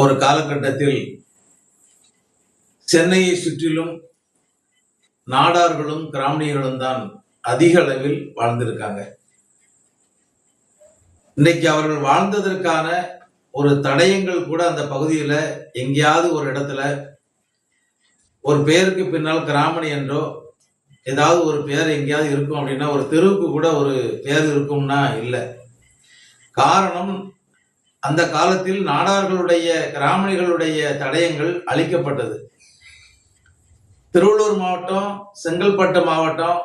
ஒரு காலகட்டத்தில் சென்னையை சுற்றிலும் நாடார்களும் கிராமணிகளும் தான் அதிக அளவில் வாழ்ந்திருக்காங்க. இன்னைக்கு அவர்கள் வாழ்ந்ததற்கான ஒரு தடயங்கள் கூட அந்த பகுதியில் எங்கேயாவது ஒரு இடத்துல ஒரு பெயருக்கு பின்னால் கிராமணி என்றோ ஏதாவது ஒரு பெயர் எங்கேயாவது இருக்கும் அப்படின்னா ஒரு தெருவுக்கு கூட ஒரு பெயர் இருக்கும்னா இல்லை. காரணம் அந்த காலத்தில் நாடார்களுடைய கிராமணிகளுடைய தடயங்கள் அழிக்கப்பட்டது. திருவள்ளூர் மாவட்டம் செங்கல்பட்டு மாவட்டம்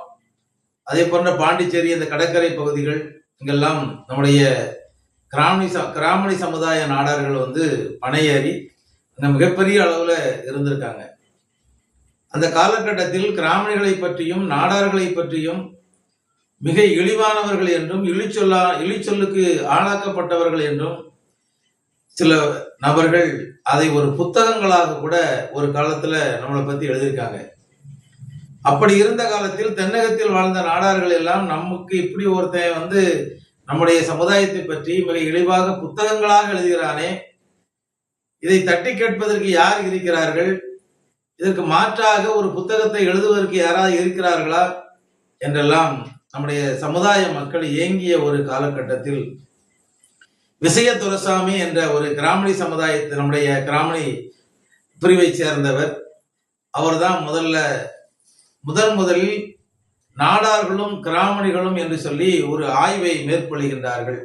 அதே போன்ற பாண்டிச்சேரி அந்த கடற்கரை பகுதிகள் இங்கெல்லாம் நம்முடைய கிராமணி ச கிராமணி சமுதாய நாடார்கள் வந்து பனையேறி அங்க மிகப்பெரிய அளவில் இருந்திருக்காங்க. அந்த காலகட்டத்தில் கிராமணிகளை பற்றியும் நாடார்களை பற்றியும் மிக இழிவானவர்கள் என்றும் இழிச்சொல்லா இழிச்சொல்லுக்கு ஆளாக்கப்பட்டவர்கள் என்றும் சில நபர்கள் அதை ஒரு புத்தகங்களாக கூட ஒரு காலத்துல நம்மளை பத்தி எழுதியிருக்காங்க. அப்படி இருந்த காலத்தில் தென்னகத்தில் வாழ்ந்த நாடார்கள் எல்லாம் நமக்கு இப்படி ஒருத்தன் வந்து நம்முடைய சமுதாயத்தை பற்றி மிக இழிவாக புத்தகங்களாக எழுதுகிறானே. இதை தட்டி கேட்பதற்கு யார் இருக்கிறார்கள்? இதற்கு மாற்றாக ஒரு புத்தகத்தை எழுதுவதற்கு யாராவது இருக்கிறார்களா? என்றெல்லாம் நம்முடைய சமுதாய மக்கள் இயங்கிய ஒரு காலகட்டத்தில் விசய துரசாமி என்ற ஒரு கிராமணி சமுதாயத்தை நம்முடைய கிராமணி பிரிவை சேர்ந்தவர். அவர்தான் முதல்ல முதன் முதலில் நாடார்களும் கிராமணிகளும் என்று சொல்லி ஒரு ஆய்வை மேற்கொள்கின்றார்கள்.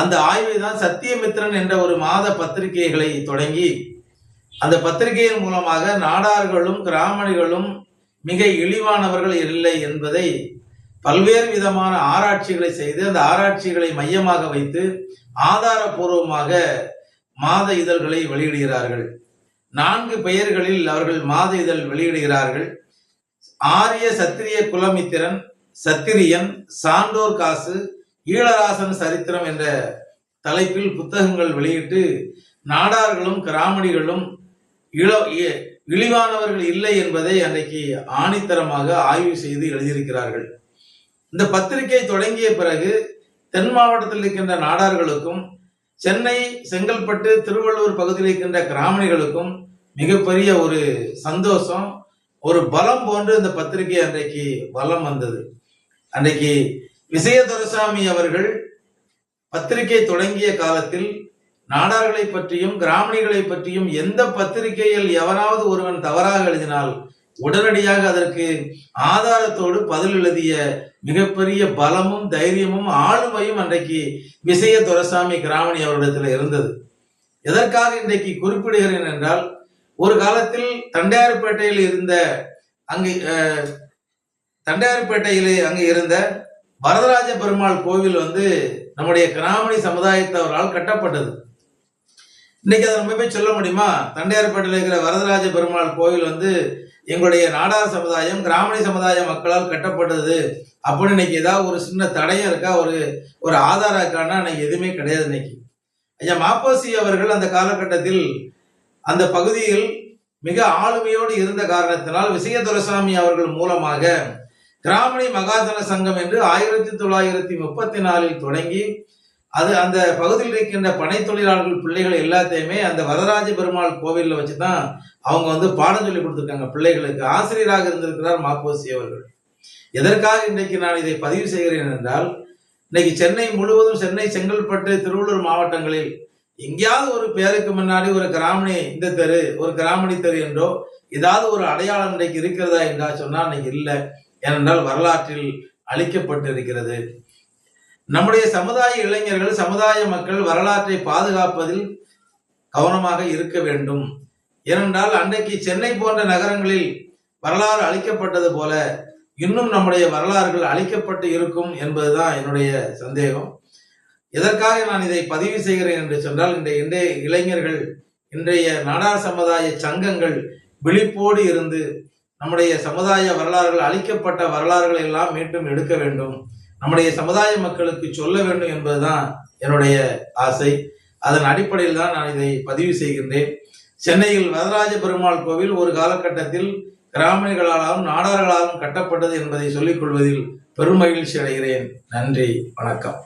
அந்த ஆய்வை தான் சத்தியமித்ரன் என்ற ஒரு மாத பத்திரிகைகளை தொடங்கி அந்த பத்திரிகையின் மூலமாக நாடார்களும் கிராமணிகளும் மிக இழிவானவர்கள் இல்லை என்பதை பல்வேறு விதமான ஆராய்ச்சிகளை செய்து அந்த ஆராய்ச்சிகளை மையமாக வைத்து ஆதாரபூர்வமாக மாத இதழ்களை வெளியிடுகிறார்கள். நான்கு பெயர்களில் அவர்கள் மாத இதழ் வெளியிடுகிறார்கள். ஆரிய சத்திரிய குலமித்திரன் சத்திரியன் சான்றோர் காசு ஈழராசன் சரித்திரம் என்ற தலைப்பில் புத்தகங்கள் வெளியிட்டு நாடார்களும் கிராமணிகளும் இள இழிவானவர்கள் இல்லை என்பதை அன்றைக்கு ஆணித்தரமாக ஆய்வு செய்து எழுதியிருக்கிறார்கள். இந்த பத்திரிகை தொடங்கிய பிறகு தென் மாவட்டத்தில் இருக்கின்ற நாடார்களுக்கும் சென்னை செங்கல்பட்டு திருவள்ளூர் பகுதியில் இருக்கின்ற கிராமணிகளுக்கும் மிகப்பெரிய ஒரு சந்தோஷம் ஒரு பலம் போன்று இந்த பத்திரிகை அன்றைக்கு பலம் வந்தது. அன்றைக்கு விஜயதுரசாமி அவர்கள் பத்திரிகை தொடங்கிய காலத்தில் நாடார்களை பற்றியும் கிராமணிகளை பற்றியும் எந்த பத்திரிகையில் எவனாவது ஒருவன் தவறாக எழுதினால் உடனடியாக அதற்கு ஆதாரத்தோடு பதில் எழுதிய மிகப்பெரிய பலமும் தைரியமும் ஆளுமையும் அன்றைக்கு விசய துரசாமி கிராமணி அவரிடத்தில் இருந்தது. எதற்காக இன்றைக்கு குறிப்பிடுகிறேன் என்றால் ஒரு காலத்தில் தண்டையார்பேட்டையில் இருந்த அங்கு தண்டையார்பேட்டையிலே அங்கு இருந்த வரதராஜ பெருமாள் கோவில் வந்து நம்முடைய கிராமணி சமுதாயத்தவரால் கட்டப்பட்டது. இன்னைக்கு அதை நம்ம போய் சொல்ல முடியுமா? தண்டையார்பேட்டையில் இருக்கிற வரதராஜ பெருமாள் கோவில் வந்து எங்களுடைய நாடார் சமுதாயம் கிராமணி சமுதாய மக்களால் கட்டப்பட்டது. அப்படின்னு இன்னைக்கு ஏதாவது ஒரு சின்ன தடயம் இருக்கா? ஒரு ஒரு ஆதாரம் இருக்கான்னா இன்னைக்கு எதுவுமே கிடையாது இன்னைக்கு. ஐயா மாப்போசி அவர்கள் அந்த காலகட்டத்தில் அந்த பகுதியில் மிக ஆளுமையோடு இருந்த காரணத்தினால் விசய துரைசாமி அவர்கள் மூலமாக கிராமணி மகாஜன சங்கம் என்று ஆயிரத்தி தொள்ளாயிரத்தி முப்பத்தி நாலில் தொடங்கி அது அந்த பகுதியில் இருக்கின்ற பனை தொழிலாளர்கள் பிள்ளைகள் எல்லாத்தையுமே அந்த வரதராஜ பெருமாள் கோவிலில் வச்சு தான் அவங்க வந்து பாடம் சொல்லி கொடுத்துருக்காங்க பிள்ளைகளுக்கு. ஆசிரியராக இருந்திருக்கிறார் மாப்போசி அவர்கள். எதற்காக இன்றைக்கு நான் இதை பதிவு செய்கிறேன் என்றால் இன்னைக்கு சென்னை முழுவதும் சென்னை செங்கல்பட்டு திருவள்ளூர் மாவட்டங்களில் எங்கேயாவது ஒரு பேருக்கு முன்னாடி ஒரு கிராமணி இந்த தெரு ஒரு கிராமணி தெரு என்றோ ஏதாவது ஒரு அடையாளம் இன்றைக்கு இருக்கிறதா என்றா சொன்னால் இன்னைக்கு இல்லை. ஏனென்றால் வரலாற்றில் அழிக்கப்பட்டு இருக்கிறது நம்முடைய சமுதாய இளைஞர்கள் சமுதாய மக்கள் வரலாற்றை பாதுகாப்பதில் கவனமாக இருக்க வேண்டும். ஏனென்றால் அன்றைக்கு சென்னை போன்ற நகரங்களில் வரலாறு அழிக்கப்பட்டது போல இன்னும் நம்முடைய வரலாறுகள் அழிக்கப்பட்டு இருக்கும் என்பதுதான் என்னுடைய சந்தேகம். எதற்காக நான் இதை பதிவு செய்கிறேன் என்று சொன்னால் இன்றைய இன்றைய இளைஞர்கள் இன்றைய நாடார் சமுதாய சங்கங்கள் விழிப்போடு இருந்து நம்முடைய சமுதாய வரலாறுகள் அழிக்கப்பட்ட வரலாறுகளை எல்லாம் மீண்டும் எடுக்க வேண்டும். நம்முடைய சமுதாய மக்களுக்கு சொல்ல வேண்டும் என்பதுதான் என்னுடைய ஆசை. அதன் அடிப்படையில் தான் நான் இதை பதிவு செய்கின்றேன். சென்னையில் வரதராஜ பெருமாள் கோவில் ஒரு காலகட்டத்தில் கிராமணிகளாலும் நாடார்களாலும் கட்டப்பட்டது என்பதை சொல்லிக் கொள்வதில் பெருமகிழ்ச்சி அடைகிறேன். நன்றி வணக்கம்.